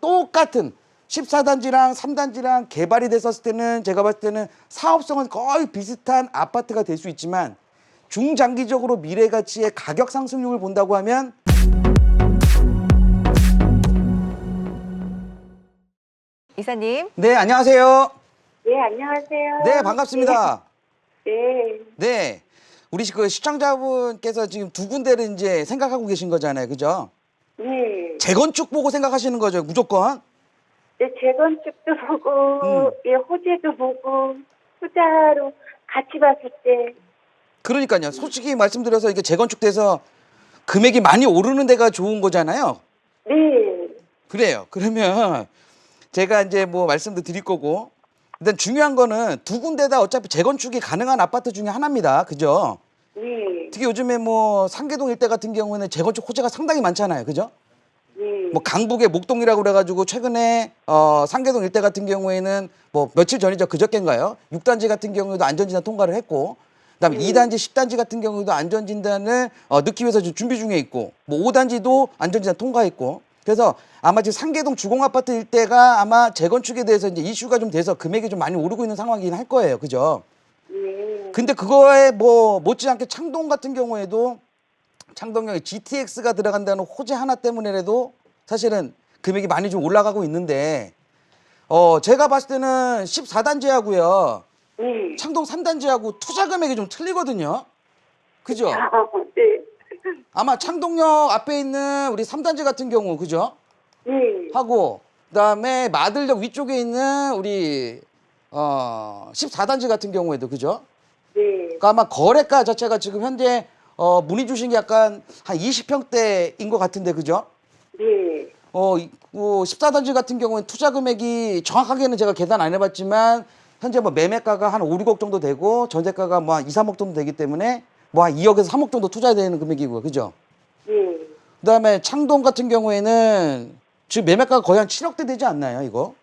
똑같은 14단지랑 3단지랑 개발이 됐었을 때는 제가 봤을 때는 사업성은 거의 비슷한 아파트가 될 수 있지만 중장기적으로 미래 가치의 가격 상승률을 본다고 하면 이사님, 네 안녕하세요. 네, 안녕하세요. 네 반갑습니다. 네, 네 우리 그 시청자분께서 지금 두 군데를 이제 생각하고 계신 거잖아요, 그죠? 네. 재건축 보고 생각하시는 거죠, 무조건. 네, 재건축도 보고, 음. 예, 호재도 보고, 투자로 같이 봤을 때, 그러니까요. 솔직히 말씀드려서 이게 재건축돼서 금액이 많이 오르는 데가 좋은 거잖아요. 네, 그래요. 그러면 제가 이제 뭐 말씀도 드릴 거고 일단 중요한 거는 두 군데 다 어차피 재건축이 가능한 아파트 중에 하나입니다. 그죠? 네, 특히 요즘에 뭐 상계동 일대 같은 경우에는 재건축 호재가 상당히 많잖아요. 그죠? 네. 뭐 강북의 목동이라고 그래가지고 최근에 어 상계동 일대 같은 경우에는 뭐 며칠 전이죠 그저께인가요? 6단지 같은 경우에도 안전진단 통과를 했고 그다음에 음. 2단지, 10단지 같은 경우에도 안전진단을 어, 넣기 위해서 지금 준비 중에 있고 뭐 5단지도 안전진단 통과했고 그래서 아마 지금 상계동 주공아파트 일대가 아마 재건축에 대해서 이제 이슈가 좀 돼서 금액이 좀 많이 오르고 있는 상황이긴 할 거예요. 그죠? 네. 근데 그거에 뭐 못지않게 창동 같은 경우에도 창동역에 GTX가 들어간다는 호재 하나 때문에라도 사실은 금액이 많이 좀 올라가고 있는데 어 제가 봤을 때는 14단지하고요 네. 창동 3단지하고 투자 금액이 좀 틀리거든요. 그죠? 아, 네. 아마 창동역 앞에 있는 우리 3단지 같은 경우 그죠? 네. 하고 그다음에 마들역 위쪽에 있는 우리 어 14단지 같은 경우에도 그죠? 네. 그러니까 아마 거래가 자체가 지금 현재 어, 문의 주신 게 약간 한 20평대인 것 같은데 그죠? 네. 어, 이- 뭐 14단지 같은 경우는 투자 금액이 정확하게는 제가 계산 안 해봤지만 현재 뭐 매매가가 한 5, 6억 정도 되고 전세가가 뭐 한 2, 3억 정도 되기 때문에 뭐 한 2억에서 3억 정도 투자되는 금액이고요. 그죠? 네. 그다음에 창동 같은 경우에는 지금 매매가가 거의 한 7억대 되지 않나요, 이거?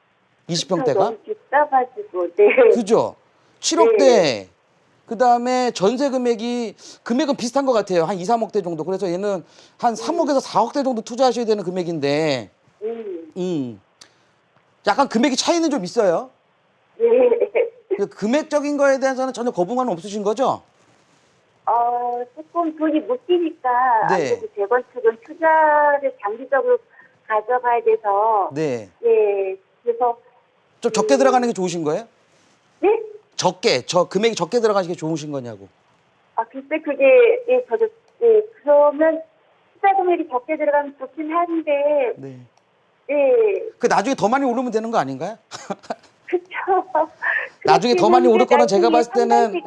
20평대가? 너무 비싸가지고, 네. 그죠? 7억대. 그 다음에 전세 금액이, 금액은 비슷한 것 같아요. 한 2, 3억대 정도. 그래서 얘는 한 3억에서 4억대 정도 투자하셔야 되는 금액인데, 음. 음. 약간 금액이 차이는 좀 있어요. 네. 그 금액적인 거에 대해서는 전혀 거부감은 없으신 거죠? 어, 조금 돈이 못 뛰니까, 네. 아무래도 재건축은 투자를 장기적으로 가져가야 돼서, 네. 예, 그래서, 좀 적게 들어가는 게 좋으신 거예요? 네? 적게, 저 금액이 적게 들어가시는 게 좋으신 거냐고. 아, 글쎄, 그게, 예, 저도, 예, 그러면 투자 금액이 적게 들어가면 좋긴 한데, 네. 예, 그 나중에 더 많이 오르면 되는 거 아닌가요? 그쵸. 나중에 더 많이 오를 거는 제가 봤을 때는 우리,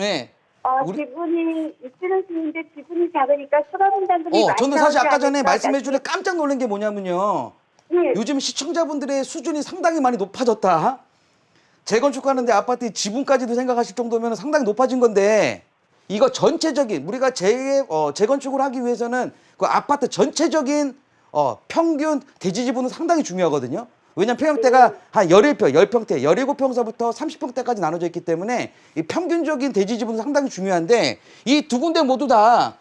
네. 어, 우리- 지분이 있으는 수인데 지분이 작으니까 추가 분담금이 어, 많이 저는 사실 나오지 아까 전에 않을까. 말씀해 주는 깜짝 놀란 게 뭐냐면요. 예, 요즘 시청자분들의 수준이 상당히 많이 높아졌다. 재건축하는데 아파트 지분까지도 생각하실 정도면 상당히 높아진 건데 이거 전체적인 우리가 재 어, 재건축을 하기 위해서는 그 아파트 전체적인 어, 평균 대지 지분은 상당히 중요하거든요. 왜냐면 평형대가 한 11평, 10평대, 17평서부터 30평대까지 나눠져 있기 때문에 이 평균적인 대지 지분은 상당히 중요한데 이 두 군데 모두 다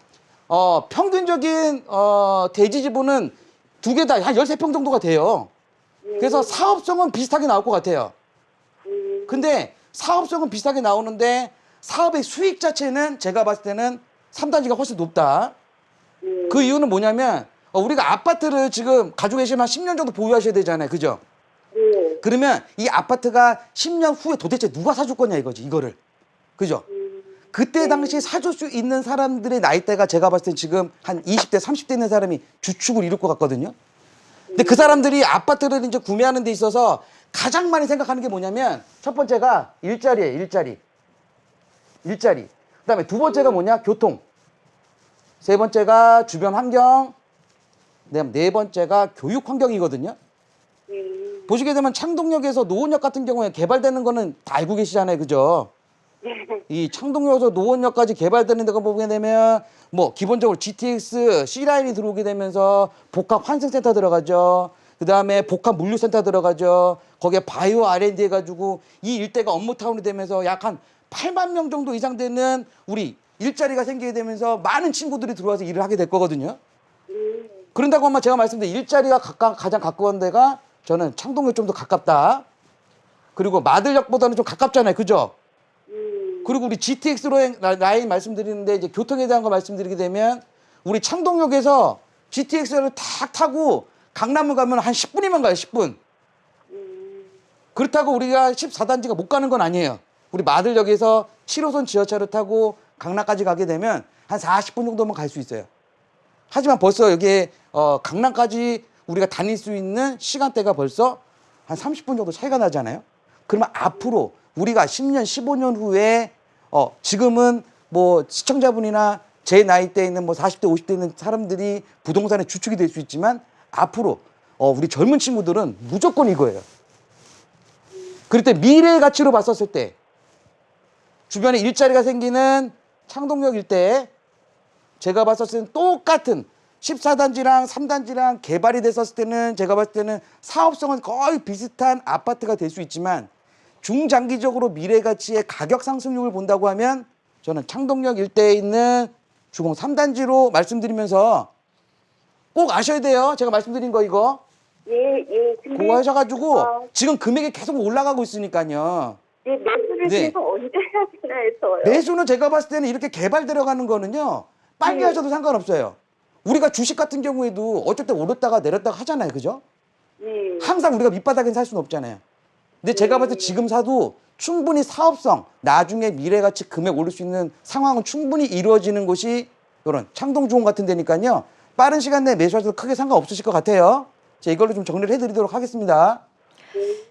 어, 평균적인 어, 대지 지분은 두 개 다 한 13평 정도가 돼요. 그래서 사업성은 비슷하게 나올 것 같아요. 음, 근데 사업성은 비슷하게 나오는데 사업의 수익 자체는 제가 봤을 때는 3단지가 훨씬 높다. 음, 그 이유는 뭐냐면 어, 우리가 아파트를 지금 가지고 계시면 한 10년 정도 보유하셔야 되잖아요. 그죠? 예, 그러면 이 아파트가 10년 후에 도대체 누가 사줄 거냐 이거지, 이거를. 그죠? 음, 그때 당시 사줄 수 있는 사람들의 나이대가 제가 봤을 때 지금 한 20대, 30대 있는 사람이 주축을 이룰 것 같거든요. 근데 그 사람들이 아파트를 이제 구매하는 데 있어서 가장 많이 생각하는 게 뭐냐면 첫 번째가 일자리예요, 일자리. 일자리. 그 다음에 두 번째가 뭐냐? 교통. 세 번째가 주변 환경. 그다음 네 번째가 교육 환경이거든요. 음, 보시게 되면 창동역에서 노원역 같은 경우에 개발되는 거는 다 알고 계시잖아요. 그죠? 이 창동역에서 노원역까지 개발되는 데가 보게 되면 뭐 기본적으로 GTX C라인이 들어오게 되면서 복합 환승센터 들어가죠. 그다음에 복합 물류센터 들어가죠. 거기에 바이오 R&D 해가지고 이 일대가 업무 타운이 되면서 약 한 8만 명 정도 이상 되는 우리 일자리가 생기게 되면서 많은 친구들이 들어와서 일을 하게 될 거거든요. 음, 그런다고 하면 제가 말씀드린 일자리가 가까, 가장 가까운 데가 저는 창동역 좀 더 가깝다. 그리고 마들역보다는 좀 가깝잖아요. 그죠? 음, 그리고 우리 GTX 로행 라- 라인 말씀드리는데 이제 교통에 대한 거 말씀드리게 되면 우리 창동역에서 GTX를 탁 타고 강남을 가면 한 10분이면 가요. 10분. 음, 그렇다고 우리가 14단지가 못 가는 건 아니에요. 우리 마들역에서 7호선 지하철을 타고 강남까지 가게 되면 한 40분 정도면 갈 수 있어요. 하지만 벌써 여기에 어, 강남까지 우리가 다닐 수 있는 시간대가 벌써 한 30분 정도 차이가 나잖아요. 그러면 앞으로 우리가 10년, 15년 후에 어, 지금은 뭐 시청자분이나 제 나이대에 있는 뭐 40대, 50대 있는 사람들이 부동산의 주축이 될 수 있지만 앞으로 어, 우리 젊은 친구들은 무조건 이거예요. 그럴 때 미래의 가치로 봤었을 때 주변에 일자리가 생기는 창동역 일대에 제가 봤었을 때는 똑같은 14단지랑 3단지랑 개발이 됐었을 때는 제가 봤을 때는 사업성은 거의 비슷한 아파트가 될 수 있지만 중장기적으로 미래 가치의 가격 상승률을 본다고 하면 저는 창동역 일대에 있는 주공 3단지로 말씀드리면서 꼭 아셔야 돼요. 제가 말씀드린 거 이거. 예, 예. 근데 그거 하셔가지고 어. 지금 금액이 계속 올라가고 있으니까요. 예, 매수를 네. 계속 언제 해야 되나 해서요. 매수는 제가 봤을 때는 이렇게 개발 들어가는 거는요. 빨리 네. 하셔도 상관없어요. 우리가 주식 같은 경우에도 어쩔 때 오르다가 내렸다가 하잖아요. 그죠? 예. 항상 우리가 밑바닥엔 살 수는 없잖아요. 근데 제가 봤을 때 지금 사도 충분히 사업성, 나중에 미래 가치 금액 오를 수 있는 상황은 충분히 이루어지는 곳이 이런 창동주공 같은 데니까요. 빠른 시간 내에 매수하셔도 크게 상관없으실 것 같아요. 자, 이걸로 좀 정리를 해드리도록 하겠습니다. 예.